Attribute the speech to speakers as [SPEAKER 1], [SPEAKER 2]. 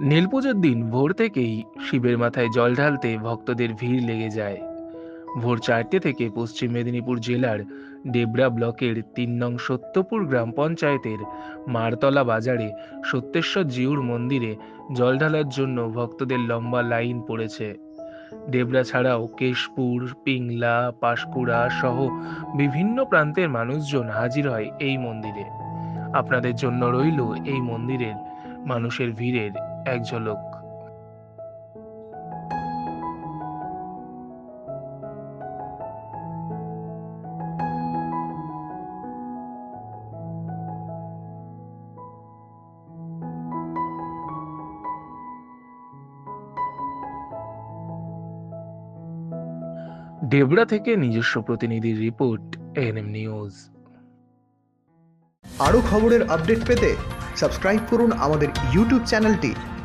[SPEAKER 1] নীলপুজোর দিন ভোর থেকেই শিবের মাথায় জল ঢালতে ভক্তদের ভিড় লেগে যায়। ভোর চারটে থেকে পশ্চিম মেদিনীপুর জেলার ডেবরা ব্লকের তিন নং সত্যপুর গ্রাম পঞ্চায়েতের মারতলা বাজারে সত্যেশ্বর জিউর মন্দিরে জল ঢালার জন্য ভক্তদের লম্বা লাইন পড়েছে। ডেবরা ছাড়াও কেশপুর, পিংলা, পাঁশকুড়া সহ বিভিন্ন প্রান্তের মানুষজন হাজির হয় এই মন্দিরে। আপনাদের জন্য রইল এই মন্দিরের মানুষের ভিড়ের এক ঝলক। ডেবরা থেকে নিজস্ব প্রতিনিধির রিপোর্ট এএনএম নিউজ
[SPEAKER 2] আরও খবরের আপডেট পেতে সাবস্ক্রাইব করুন আমাদের ইউটিউব চ্যানেলটি।